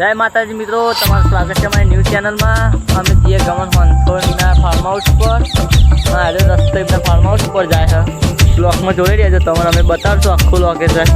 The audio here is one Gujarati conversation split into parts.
જય માતાજી મિત્રો, તમારું સ્વાગત છે અમારી ન્યૂઝ ચેનલમાં અમે જઈએ ગમન મંથોરના ફાર્મ હાઉસ પર આજે રસ્તો એમના ફાર્મ હાઉસ પર જાય છે. બ્લોકમાં જોઈ રહ્યા છો તમારે અમે બતાવશું આખું લોકેશન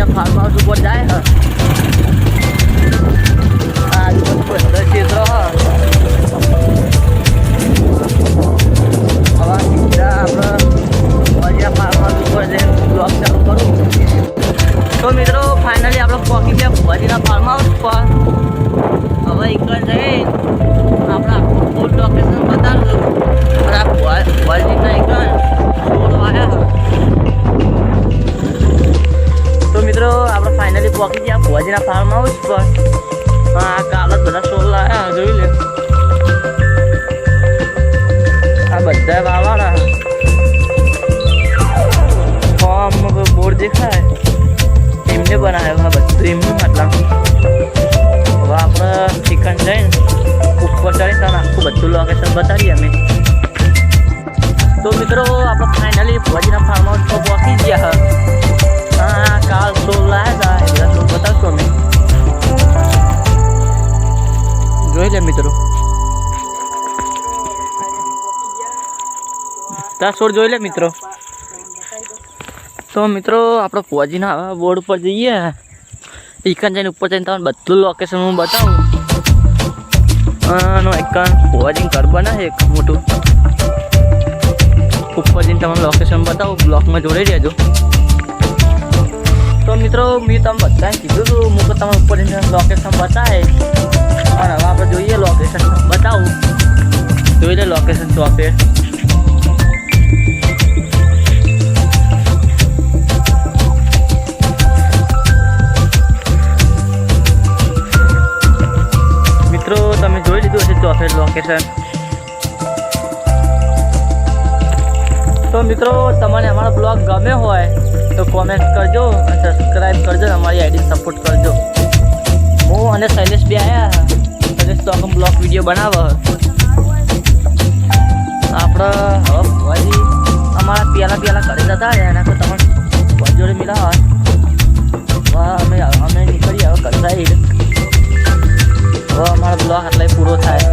નેડિયમ પછીના ફાર્મ હાઉસ ઉપર જાય, હ. આ આજુબાજુ કોઈ અંદર ક્ષેત્ર, હ. હવે આપણે પછીના ઉપર જઈને બ્લોગ કરું. તો મિત્રો ફાઇનલી આપણે પહોંચી ગયા ભુવાજીના ફાર્મ હાઉસ પર. ફાઇનલી પહોંચી ગયા ભુવાજીના ફાર્મ હાઉસ પર. હા કાલ બધા સોલ લાવ્યા જોઈ લે આ બધા વાવાળા. ફોર્મ બોર્ડ દેખાય? એમને બનાવ્યો હા બધું એમનું મતલબ હવે આપણે ચિકન જઈને ઉપર ચડી તને આખું બધું લોકેશન બતાવીએ અમે. તો મિત્રો આપણે ફાઇનલી ભુવાજીના ફાર્મ તાર છોડ જોઈ લે મિત્રો. તો મિત્રો આપણે ફોજીના આવા બોર્ડ ઉપર જઈએ. ઇકન જઈને ઉપર જઈને તમને બધું લોકેશન હું બતાવું. આનો એક ભુવાજીનું ઘર બને એક મોટું. ઉપર જઈને તમને લોકેશન બતાવું. બ્લોકમાં જોડી રહેજો. તો મિત્રો, મેં તમે બધાને કીધું હતું, હું તો તમે ઉપર જઈને લોકેશન બતાવે પણ હવે આપણે જોઈએ લોકેશન બતાવું. જોઈ લે લોકેશન ચોપે લીધું લોકેશન તો મિત્રો, તમને અમારો બ્લોગ ગમે હોય, તો કોમેન્ટ કરજો અને સબસ્ક્રાઈબ કરજો અમારી આઈડી સપોર્ટ કરજો. હું અને શૈલેષ બી આવ્યા શૈલેષ, તો આખો બ્લોગ વીડિયો બનાવો આપણે હવે અમારા પહેલાં પહેલાં કરી જતા એના તો તમારે જોડે મિલાવા. અમે અમે નીકળીએ હવે કરતા હવે અમારો બ્લોગ આટલા પૂરો થાય.